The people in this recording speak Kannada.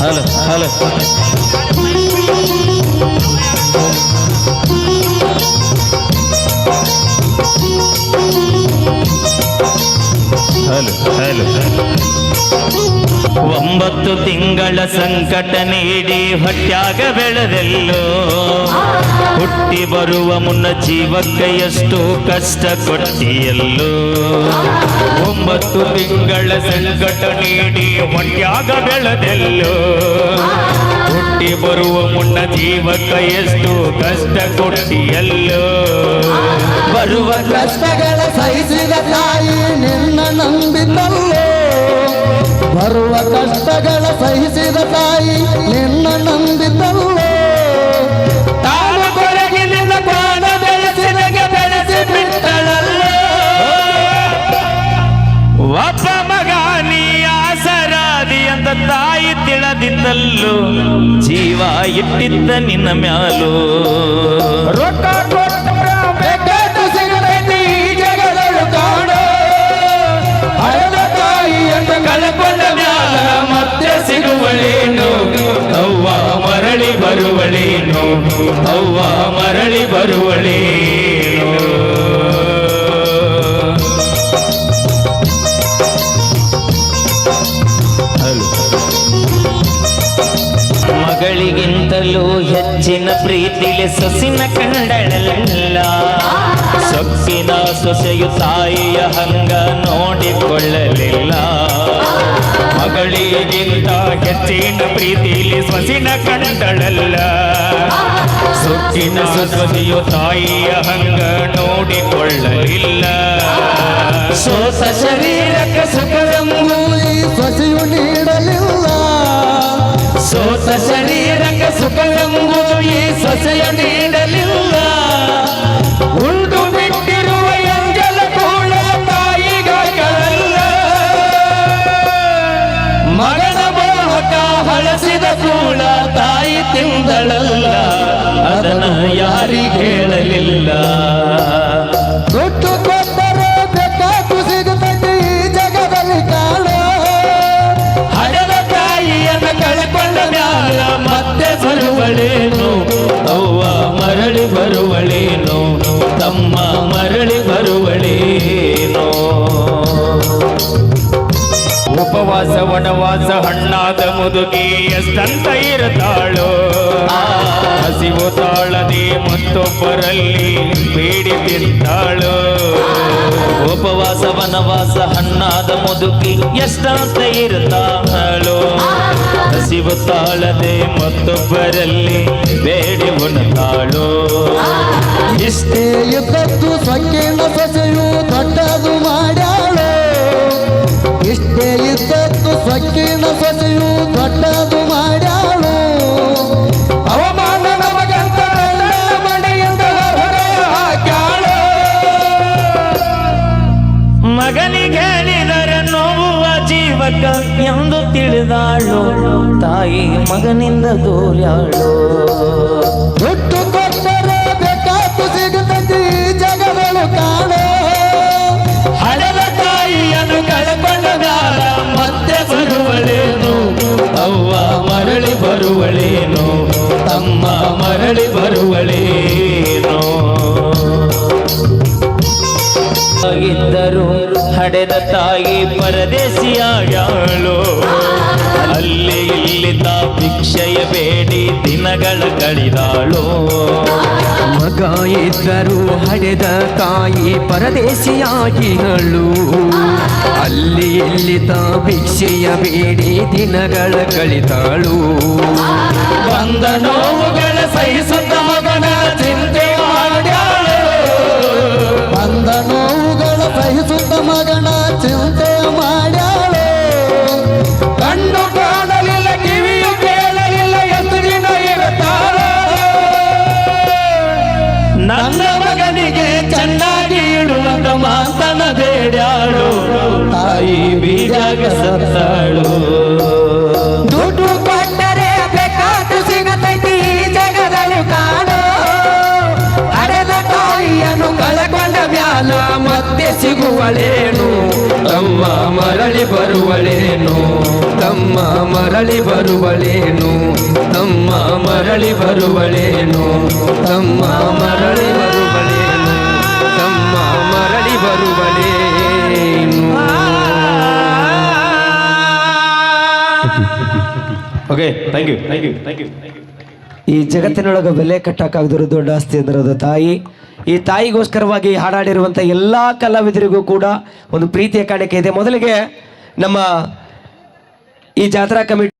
هلا هلا. هلا هلا. ಒಂಬತ್ತು ತಿಂಗಳ ಸಂಕಟ ನೀಡಿ ಹೊಟ್ಯಾಗ ಬೆಳೆದೆಲ್ಲೋ. ಹುಟ್ಟಿ ಬರುವ ಮುನ್ನ ಜೀವಕ್ಕೆ ಎಷ್ಟು ಕಷ್ಟ ಕೊಟ್ಟಿಯಲ್ಲೋ. ಒಂಬತ್ತು ತಿಂಗಳ ಸಂಕಟ ನೀಡಿ ಹೊಟ್ಯಾಗ ಬೆಳೆದೆಲ್ಲೋ. ಹುಟ್ಟಿ ಬರುವ ಮುನ್ನ ಜೀವಕ್ಕೆ ಎಷ್ಟು ಕಷ್ಟ ಕೊಟ್ಟಿಯಲ್ಲೋ. ಬರುವ ಕಷ್ಟಗಳ ಸಹಿಸಿದ ತಾಯಿ. ಬರುವ ಕಷ್ಟಗಳ ಸಹಿಸಿದ ತಾಯಿ ನಿನ್ನ ನಂಬಿದಲ್ಲೋ ತಾನು ಕೊರಗಿನಿಂದ ಪ್ರಾಣ ಬೆಳೆಸಿದಗೆ ಬೆಳೆಸಿ ಬಿಟ್ಟಳಲ್ಲೋ? ಒಬ್ಬ ಮಗ ನೀ ಆಸರಾದಿ ಅಂತ ತಾಯಿ ತಿಳದಿದ್ದಲ್ಲೋ ಜೀವ ಇಟ್ಟಿದ್ದ ನಿನ್ನ ಮ್ಯಾಲೋ. ರೊಕ್ಕ ತಾಯಿಯನ್ನು ಕಳ್ಕೊಂಡ ಮ್ಯಾಲ ಮತ್ತೆ ಸಿಗುವಳೇನು? ಅವ್ವ ಮರಳಿ ಬರುವಳೇನು? ಅವ್ವ ಮರಳಿ ಬರುವಳೇನು? ಮಗಳಿಗಿಂತಲೂ ಹೆಚ್ಚಿನ ಪ್ರೀತಿಲಿ ಸೊಸಿನ ಕಂಡಳಲ್ಲ. ಸೊಕ್ಕಿನ ಸೊಸೆಯು ತಾಯಿಯ ಹಂಗ ನೋಡಿಕೊಳ್ಳಲಿಲ್ಲ. ಮಗಳಿಗಿಂತ ಹೆಚ್ಚಿನ ಪ್ರೀತಿಲಿ ಸೊಸಿನ ಕಂಡಳಲ್ಲ. ಸೊಕ್ಕಿನ ಸೊಸೆಯು ತಾಯಿಯ ಹಂಗ ನೋಡಿಕೊಳ್ಳಲಿಲ್ಲ. ಸೊಸ ಶರೀರಕ್ಕೆ ಸುಖವೆಂಬು ಈ ತಿಂದಳಲ್ಲ ಅದನ್ನ ಯಾರಿಗೆ ಹೇಳಲಿಲ್ಲ ಮುದುಗಿ ಎಷ್ಟಂತ ಇರತಾಳು ಹಸಿವು ತಾಳದೆ ಮತ್ತೊಬ್ಬರಲ್ಲಿ ಬೇಡಿ ತಿಂತಾಳು. ಉಪವಾಸ, ವನವಾಸ, ಹಣ್ಣಾದ ಮುದುಕಿ ಎಷ್ಟಂತ ಇರತಾಳು ಹಸಿವು ತಾಳದೆ ಮತ್ತೊಬ್ಬರಲ್ಲಿ ಬೇಡಿ ಉಣತಾಳು. ಇಷ್ಟೇ ಇದ್ದದ್ದು ಸಂಕೀರ್ಣ ಸೊಸೆಯು ಎಂದು ತಾಯಿ ಮಗನಿಂದ ದೂರ್ಯಾಳು. ದುಡ್ಡು ಕೊಟ್ಟರೆ ಬೇಕಾದ್ದು ಸಿಗುತ್ತದೆ ಈ ಜಗದಳು ಕಾಣೋ. ಹಳೆದ ತಾಯಿಯನ್ನು ಕಳ್ಕೊಂಡ ಮ್ಯಾಲ ಮತ್ತೆ ಬರುವಳೇನು? ಅವ್ವ ಮರಳಿ ಬರುವಳೇನೋ? ತಮ್ಮ ಮರಳಿ ಬರುವಳೇನೋ? ಇದ್ದರು ಹಡೆದ ತಾಯಿ ಪರದೇಶಿಯಾಗ್ಯಾಳು. ಅಲ್ಲಿ ಇಲ್ಲಿ ತಾ ಭಿಕ್ಷೆಯ ಬೇಡಿ ದಿನಗಳ ಕಳಿದಾಳು. ಮಗ ಇದ್ದರು ಹಡೆದ ತಾಯಿ ಪರದೇಶಿಯಾಗಿಗಳು ಅಲ್ಲಿ ಇಲ್ಲಿ ತಾ ಭಿಕ್ಷೆಯ ಬೇಡಿ ದಿನಗಳ ಕಳಿತಾಳು ಬಂದ ನೋವುಗಳ ಸಹಿಸುತ್ತ ಬರುವಳೇನು? ತಮ್ಮ ಮರಳಿ ಬರುವಳೇನು? ತಮ್ಮ ಮರಳಿ ಬರುವಳೇನು? ತಮ್ಮ ಮರಳಿ ಬರುವಳೇನು? ತಮ್ಮ ಮರಳಿ ಬರುವಳೇನು? ತಮ್ಮ ಮರಳಿ ಬರುವಳೇನು? Okay thank you thank you thank you ಈ ಜಗತ್ತಿನೊಳಗೆ ಬೆಲೆ ಕಟ್ಟಕ್ಕಾಗದಿರೋ ದೊಡ್ಡ ಆಸ್ತಿ ಅಂದ್ರೆ ಅದು ತಾಯಿ. ಈ ತಾಯಿಗೋಸ್ಕರವಾಗಿ ಹಾಡಾಡಿರುವಂಥ ಎಲ್ಲ ಕಲಾವಿದರಿಗೂ ಕೂಡ ಒಂದು ಪ್ರೀತಿಯ ಕಾಣಿಕೆ ಇದೆ. ಮೊದಲಿಗೆ ನಮ್ಮ ಈ ಜಾತ್ರಾ ಕಮಿಟಿ